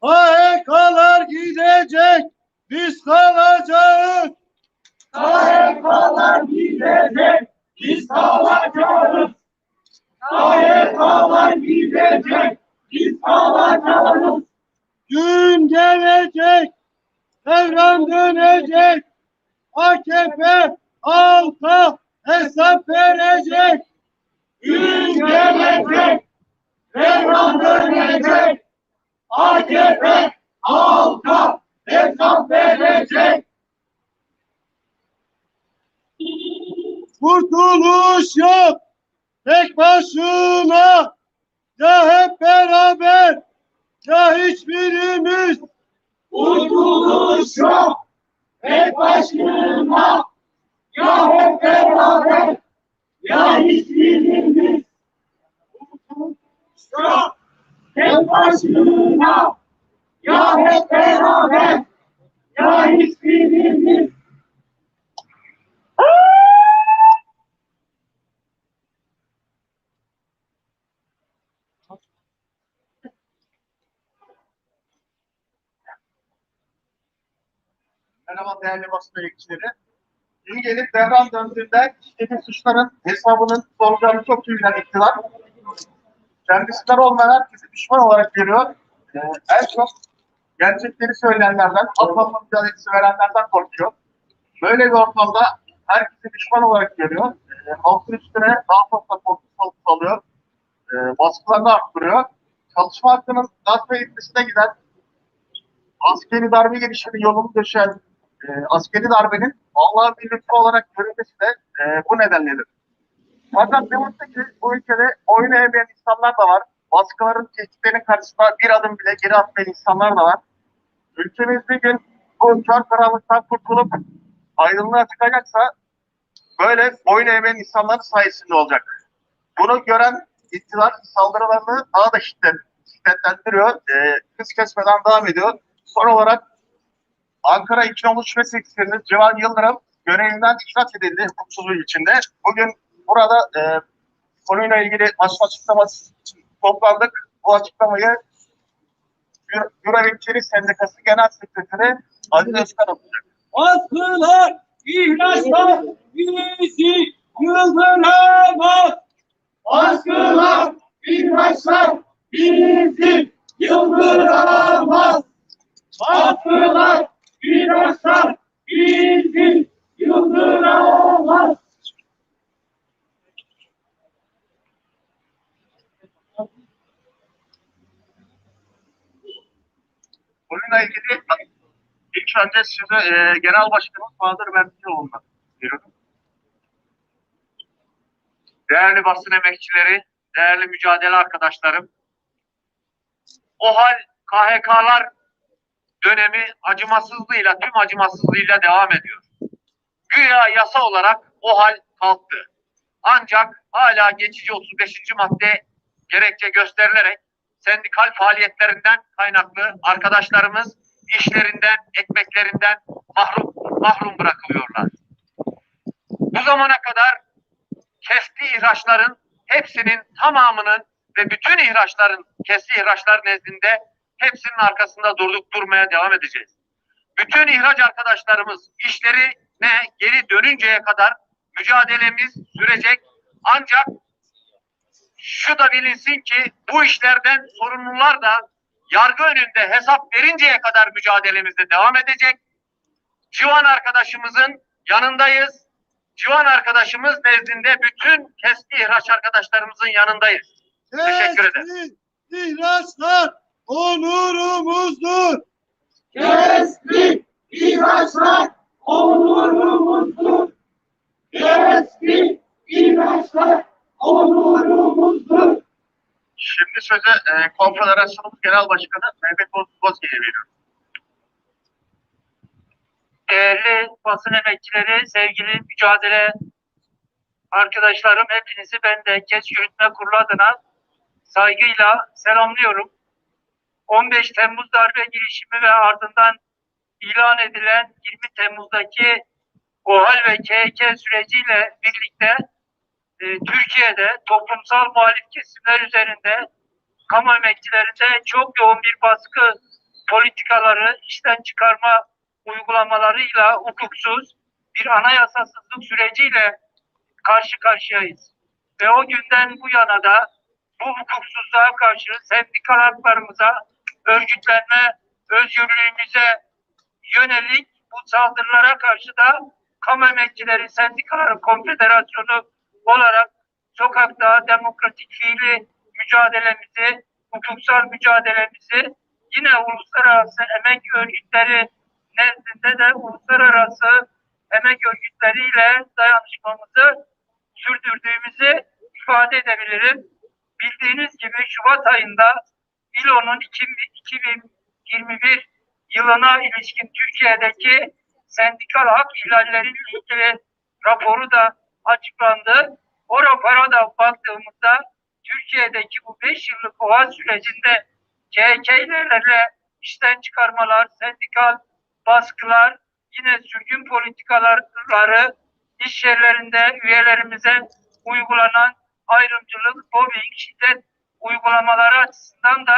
AHK'lar gidecek, biz kalacağız. KHK'lar gidecek, biz kalacağız. KHK'lar gidecek, biz kalacağız. Gün gelecek, devran dönecek. AKP halka hesap verecek. Gün gelecek, devran dönecek. AKP halka hesap verecek. Kurtuluş yok tek başına. Ya hep beraber ya hiçbirimiz. Kurtuluş yok. Hep başına. Ya hep beraber. Ya hiçbirimiz. Yok. Hep başına. Ya hep beraber. Ya hiçbirimiz. Merhaba değerli basın emekçileri. Yeni gelip devran döndüğünde işlediği suçların hesabının soracağını çok bilen iktidar. Kendisinden olmayan herkesi düşman olarak görüyor. Ee, en çok gerçekleri söyleyenlerden, atlatma mücadelesi verenlerden korkuyor. Böyle bir ortamda herkesi düşman olarak görüyor. Ee, halkın üstüne daha fazla korku salıp salıyor. Ee, baskılarını arttırıyor. Çalışma hakkının gasp edilmesine giden askeri darbe girişimi yolunu döşen e, askeri darbenin Allah'ın bir lütfu olarak görülmesi de e, bu nedenledir. Fakat ne mutlu ki bu ülkede eğmeyen insanlar da var. Baskıların, tehditlerin karşısında bir adım bile geri atmayan insanlar da var. Ülkemiz bir gün bu kör karanlıktan kurtulup aydınlığa çıkacaksa böyle oyun eğmeyen insanların sayesinde olacak. Bunu gören iktidar saldırılarını daha da şiddet, şiddetlendiriyor. E, hız kesmeden devam ediyor. Son olarak Ankara İç Yolu Şube Sekreteriniz Civan Yıldırım görevinden ihraç edildi hukuksuzluğu içinde. Bugün burada e, konuyla ilgili basın açıklaması toplandık. Bu açıklamayı Emekçileri Sendikası Genel Sekreteri Aziz Özkan okuyacak. Baskılar, ihraçlar bizi yıldıramaz. Baskılar, ihraçlar bizi yıldıramaz. Baskılar, ihraçlar bizi yıldıramaz. Bununla ilgili ilk önce size e, Genel Başkanımız Bahadır Mertinoğlu'na veriyorum. Değerli basın emekçileri, değerli mücadele arkadaşlarım. O hal KHK'lar dönemi acımasızlığıyla, tüm acımasızlığıyla devam ediyor. Güya yasa olarak o hal kalktı. Ancak hala geçici 35. madde gerekçe gösterilerek sendikal faaliyetlerinden kaynaklı arkadaşlarımız işlerinden, ekmeklerinden mahrum, mahrum bırakılıyorlar. Bu zamana kadar kesti ihraçların hepsinin tamamının ve bütün ihraçların kesti ihraçlar nezdinde hepsinin arkasında durduk durmaya devam edeceğiz. Bütün ihraç arkadaşlarımız işlerine geri dönünceye kadar mücadelemiz sürecek. Ancak şu da bilinsin ki bu işlerden sorumlular da yargı önünde hesap verinceye kadar mücadelemizde devam edecek. Civan arkadaşımızın yanındayız. Civan arkadaşımız nezdinde bütün keski ihraç arkadaşlarımızın yanındayız. Teşekkür ederim. İhraçlar onurumuzdur. Kestik ihraçlar onurumuzdur. Kestik ihraçlar onurumuzdur. Şimdi sözü e, Konfederasyonumuz Genel Başkanı Mehmet Boz- Bozge'ye veriyorum. Değerli basın emekçileri, sevgili mücadele arkadaşlarım, hepinizi ben de KES Yürütme Kurulu adına saygıyla selamlıyorum. 15 Temmuz darbe girişimi ve ardından ilan edilen 20 Temmuz'daki OHAL ve KHK süreciyle birlikte e, Türkiye'de toplumsal muhalif kesimler üzerinde kamu emekçilerinde çok yoğun bir baskı politikaları, işten çıkarma uygulamalarıyla hukuksuz bir anayasasızlık süreciyle karşı karşıyayız. Ve o günden bu yana da bu hukuksuzluğa karşı sendikal haklarımıza, örgütlenme özgürlüğümüze yönelik bu saldırılara karşı da Kamu Emekçileri Sendikaları Konfederasyonu olarak sokakta demokratik fiili mücadelemizi, hukuksal mücadelemizi yine uluslararası emek örgütleri nezdinde de uluslararası emek örgütleriyle dayanışmamızı sürdürdüğümüzü ifade edebilirim. Bildiğiniz gibi Şubat ayında İLO'nun 2021 yılına ilişkin Türkiye'deki sendikal hak ihlalleriyle ilgili raporu da açıklandı. O rapora da baktığımızda Türkiye'deki bu 5 yıllık OHA sürecinde CHK'lerle işten çıkarmalar, sendikal baskılar, yine sürgün politikaları, iş yerlerinde üyelerimize uygulanan ayrımcılık, mobbing, şiddet uygulamaları açısından da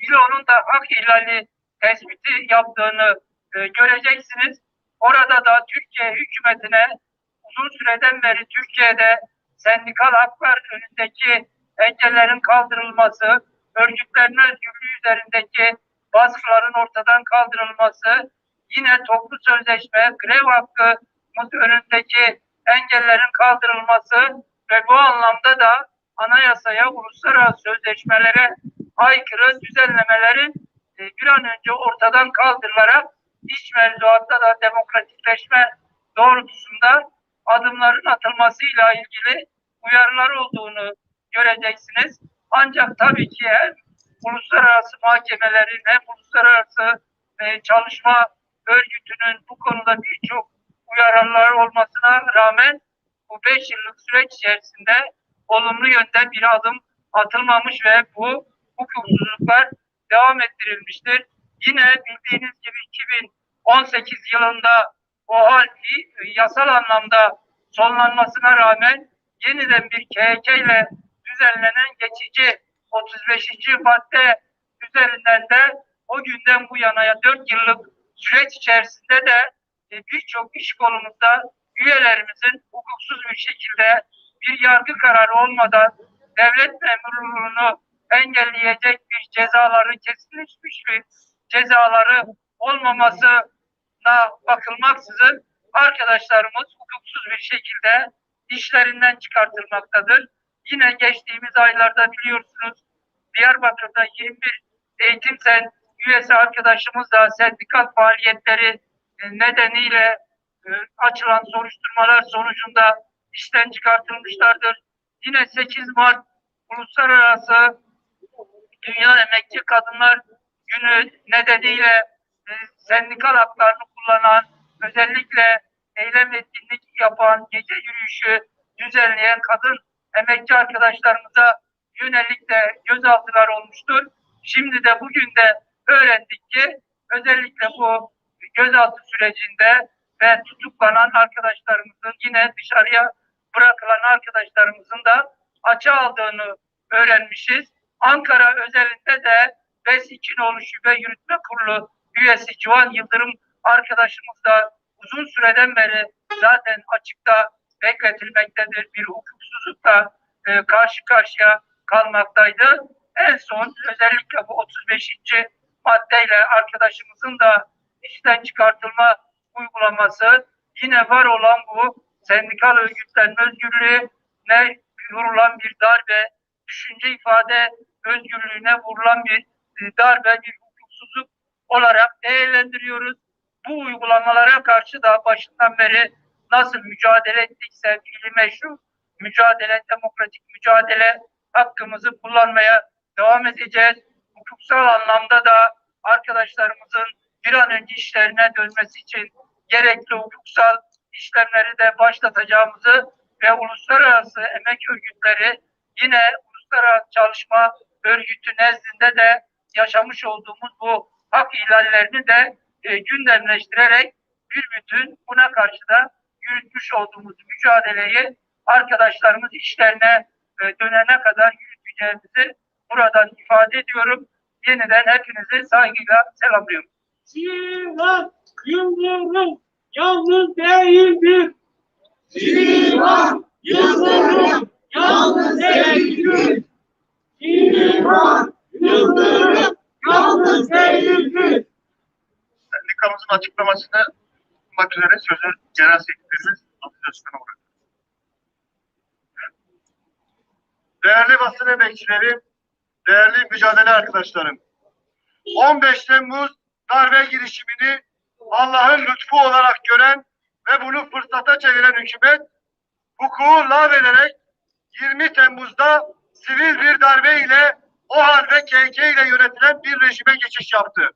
İLO'nun da hak ihlali tespiti yaptığını e, göreceksiniz. Orada da Türkiye hükümetine uzun süreden beri Türkiye'de sendikal haklar önündeki engellerin kaldırılması, örgütlenme özgürlüğü üzerindeki baskıların ortadan kaldırılması, yine toplu sözleşme, grev hakkımız önündeki engellerin kaldırılması ve bu anlamda da anayasaya, uluslararası sözleşmelere aykırı düzenlemelerin e, bir an önce ortadan kaldırılarak iç mevzuatta da demokratikleşme doğrultusunda adımların atılmasıyla ilgili uyarılar olduğunu göreceksiniz. Ancak tabii ki hem uluslararası mahkemelerin hem uluslararası e, çalışma örgütünün bu konuda birçok uyarılar olmasına rağmen bu beş yıllık süreç içerisinde olumlu yönde bir adım atılmamış ve bu hukuksuzluklar devam ettirilmiştir. Yine bildiğiniz gibi 2018 yılında o hal yasal anlamda sonlanmasına rağmen yeniden bir KHK ile düzenlenen geçici 35. madde üzerinden de o günden bu yanaya 4 yıllık süreç içerisinde de e, birçok iş kolumuzda üyelerimizin hukuksuz bir şekilde bir yargı kararı olmadan devlet memurluğunu engelleyecek bir cezaları kesinleşmiş bir cezaları olmamasına bakılmaksızın arkadaşlarımız hukuksuz bir şekilde işlerinden çıkartılmaktadır. Yine geçtiğimiz aylarda biliyorsunuz Diyarbakır'da 21 eğitim sen üyesi arkadaşımız da sendikal faaliyetleri e, nedeniyle e, açılan soruşturmalar sonucunda işten çıkartılmışlardır. Yine 8 Mart Uluslararası Dünya Emekçi Kadınlar Günü nedeniyle e, sendikal haklarını kullanan, özellikle eylem etkinlik yapan, gece yürüyüşü düzenleyen kadın emekçi arkadaşlarımıza yönelik de gözaltılar olmuştur. Şimdi de bugün de öğrendik ki özellikle bu gözaltı sürecinde ve tutuklanan arkadaşlarımızın yine dışarıya bırakılan arkadaşlarımızın da açığa aldığını öğrenmişiz. Ankara özelinde de BES İçinoğlu Şube Yürütme Kurulu üyesi Civan Yıldırım arkadaşımız da uzun süreden beri zaten açıkta bekletilmektedir. Bir hukuksuzlukla e, karşı karşıya kalmaktaydı. En son özellikle bu 35. maddeyle arkadaşımızın da işten çıkartılma uygulaması yine var olan bu sendikal örgütlenme özgürlüğüne vurulan bir darbe, düşünce ifade özgürlüğüne vurulan bir e, darbe, bir hukuksuzluk olarak değerlendiriyoruz. Bu uygulamalara karşı da başından beri nasıl mücadele ettikse fiili meşru mücadele, demokratik mücadele hakkımızı kullanmaya devam edeceğiz. Hukuksal anlamda da arkadaşlarımızın bir an önce işlerine dönmesi için gerekli hukuksal işlemleri de başlatacağımızı ve uluslararası emek örgütleri yine uluslararası çalışma örgütü nezdinde de yaşamış olduğumuz bu hak ihlallerini de e, gündemleştirerek bir bütün buna karşı da yürütmüş olduğumuz mücadeleyi arkadaşlarımız işlerine e, dönene kadar yürüteceğimizi buradan ifade ediyorum. Yeniden hepinizi saygıyla selamlıyorum. Sinan Yıldırım yalnız değildir. Sinan Yıldırım yalnız değildir. Sinan Yıldırım yalnız değildir. Sendikamızın açıklamasını yapmak üzere sözü genel sekreterimiz Abdül Özkan'a bırakıyorum. Değerli basın emekçileri, değerli mücadele arkadaşlarım. 15 Temmuz darbe girişimini Allah'ın lütfu olarak gören ve bunu fırsata çeviren hükümet hukuku lağvederek 20 Temmuz'da sivil bir darbe ile OHAL ve KK ile yönetilen bir rejime geçiş yaptı.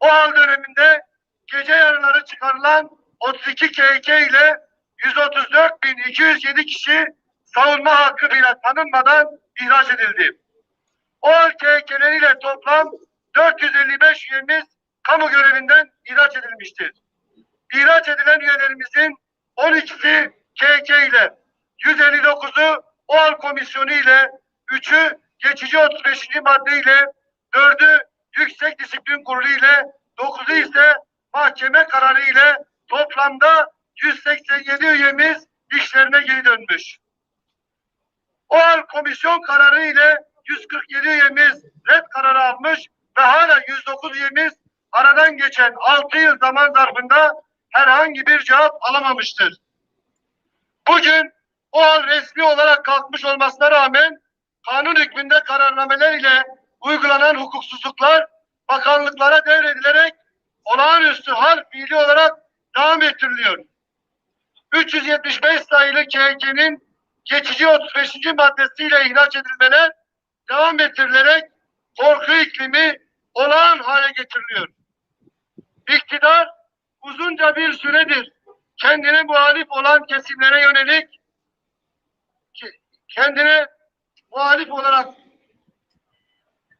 O hal döneminde gece yarıları çıkarılan 32 KK ile 134.207 kişi savunma hakkı bile tanınmadan ihraç edildi. O KK'leriyle toplam 455 üyemiz kamu görevinden ihraç edilmiştir. İhraç edilen üyelerimizin 12'si KK ile, 159'u OHAL komisyonu ile, 3'ü geçici 35. madde ile, 4'ü Yüksek Disiplin Kurulu ile 9'u ise mahkeme kararı ile toplamda 187 üyemiz işlerine geri dönmüş. O hal komisyon kararı ile 147 üyemiz red kararı almış ve hala 109 üyemiz aradan geçen 6 yıl zaman zarfında herhangi bir cevap alamamıştır. Bugün o hal resmi olarak kalkmış olmasına rağmen kanun hükmünde kararnameler ile uygulanan hukuksuzluklar bakanlıklara devredilerek olağanüstü hal fiili olarak devam ettiriliyor. 375 sayılı KHK'nin geçici 35. maddesiyle ihraç edilmeler devam ettirilerek korku iklimi olağan hale getiriliyor. İktidar uzunca bir süredir kendine muhalif olan kesimlere yönelik kendine muhalif olarak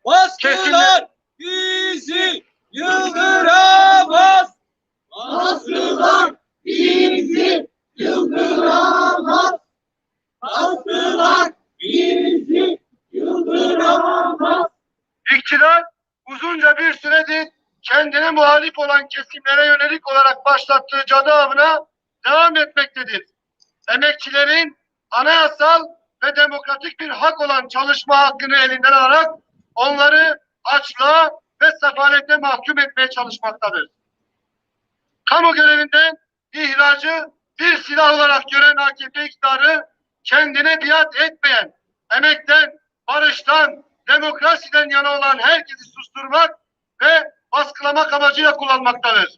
Baskılar bizi yıldıramaz. Baskılar bizi yıldıramaz. Baskılar bizi yıldıramaz. İktidar uzunca bir süredir kendine muhalif olan kesimlere yönelik olarak başlattığı cadı avına devam etmektedir. Emekçilerin anayasal ve demokratik bir hak olan çalışma hakkını elinden alarak onları açlığa ve sefalete mahkum etmeye çalışmaktadır. Kamu görevinden ihracı bir silah olarak gören AKP iktidarı kendine biat etmeyen, emekten, barıştan, demokrasiden yana olan herkesi susturmak ve baskılamak amacıyla kullanmaktadır.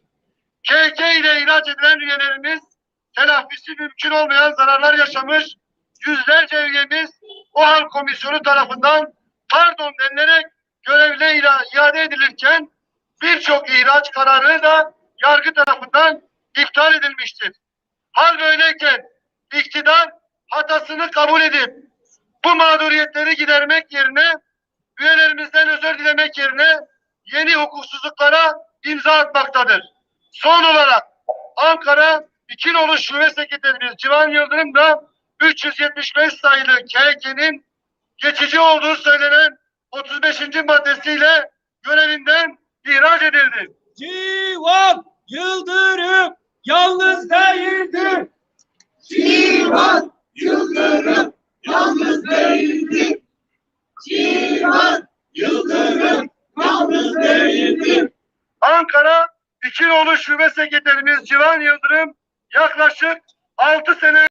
KK ile ihraç edilen üyelerimiz telafisi mümkün olmayan zararlar yaşamış, yüzlerce üyemiz o hal komisyonu tarafından pardon denilerek görevine ila- iade edilirken birçok ihraç kararı da yargı tarafından iptal edilmiştir. Hal böyleyken iktidar hatasını kabul edip bu mağduriyetleri gidermek yerine üyelerimizden özür dilemek yerine yeni hukuksuzluklara imza atmaktadır. Son olarak Ankara İki Nolu Şube Sekreterimiz Civan Yıldırım da 375 sayılı KHK'nin geçici olduğu söylenen 35. maddesiyle görevinden ihraç edildi. Civan Yıldırım yalnız değildir. Civan Yıldırım yalnız değildir. Civan Yıldırım yalnız değildir. Ankara İkinoğlu Şube Sekreterimiz Civan Yıldırım yaklaşık 6 sene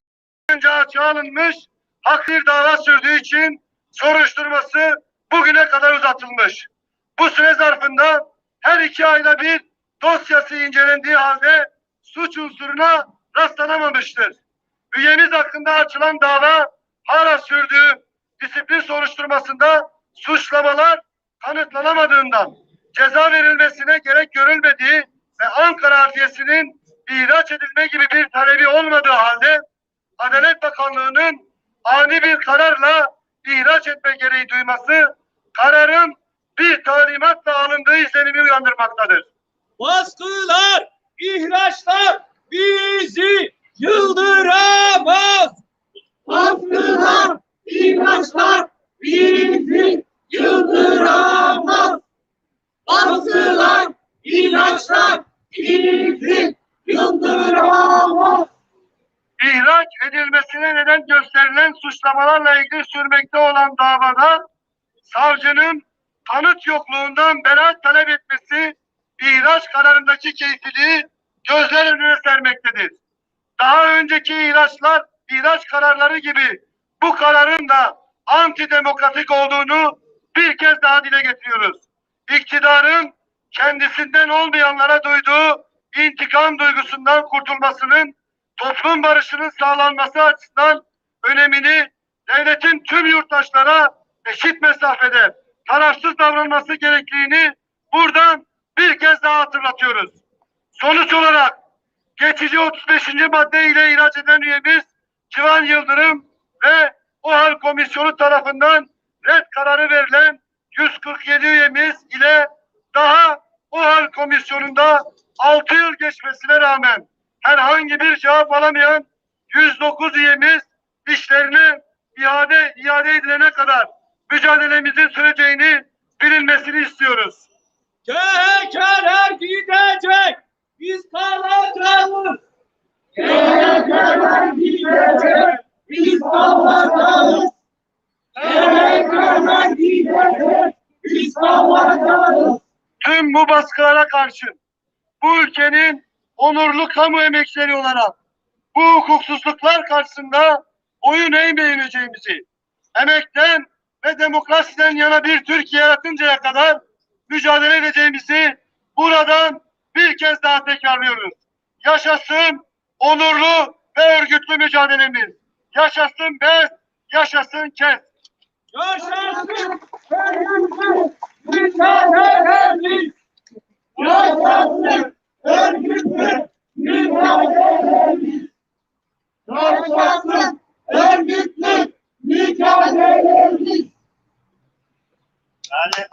önce açığa alınmış haklı bir dava sürdüğü için soruşturması bugüne kadar uzatılmış. Bu süre zarfında her iki ayda bir dosyası incelendiği halde suç unsuruna rastlanamamıştır. Üyemiz hakkında açılan dava hala sürdüğü disiplin soruşturmasında suçlamalar kanıtlanamadığından ceza verilmesine gerek görülmediği ve Ankara Adliyesi'nin ihraç edilme gibi bir talebi olmadığı halde Adalet Bakanlığı'nın ani bir kararla ihraç etme gereği duyması kararın bir talimatla alındığı izlenimi uyandırmaktadır. Baskılar, ihraçlar bizi yıldıramaz. Baskılar, ihraçlar bizi yıldıramaz. Baskılar, ihraçlar bizi yıldıramaz. İhraç edilmesine neden gösterilen suçlamalarla ilgili sürmekte olan davada savcının tanıt yokluğundan beraat talep etmesi ihraç kararındaki keyfiliği gözler önüne sermektedir. Daha önceki ihraçlar, ihraç kararları gibi bu kararın da antidemokratik olduğunu bir kez daha dile getiriyoruz. İktidarın kendisinden olmayanlara duyduğu intikam duygusundan kurtulmasının toplum barışının sağlanması açısından önemini devletin tüm yurttaşlara eşit mesafede tarafsız davranması gerektiğini buradan bir kez daha hatırlatıyoruz. Sonuç olarak geçici 35. madde ile ihraç eden üyemiz Civan Yıldırım ve OHAL Komisyonu tarafından red kararı verilen 147 üyemiz ile daha OHAL Komisyonu'nda 6 yıl geçmesine rağmen herhangi bir cevap alamayan 109 üyemiz işlerine iade, iade edilene kadar mücadelemizin süreceğini bilinmesini istiyoruz. CHK'ler gidecek. Biz kalacağız. Gelecekler gidecek, biz kalacağız. Gelecekler gidecek, biz kalacağız. tüm bu baskılara karşı bu ülkenin onurlu kamu emekçileri olarak bu hukuksuzluklar karşısında oyun eğmeyeceğimizi, emekten ve demokrasiden yana bir Türkiye yaratıncaya kadar mücadele edeceğimizi buradan bir kez daha tekrarlıyoruz. Yaşasın onurlu ve örgütlü mücadelemiz. Yaşasın bez, yaşasın kes. Yaşasın örgütlü mücadelemiz. Yaşasın örgütlü mücadelemiz. Yaşasın örgütlü mücadelemiz. Yani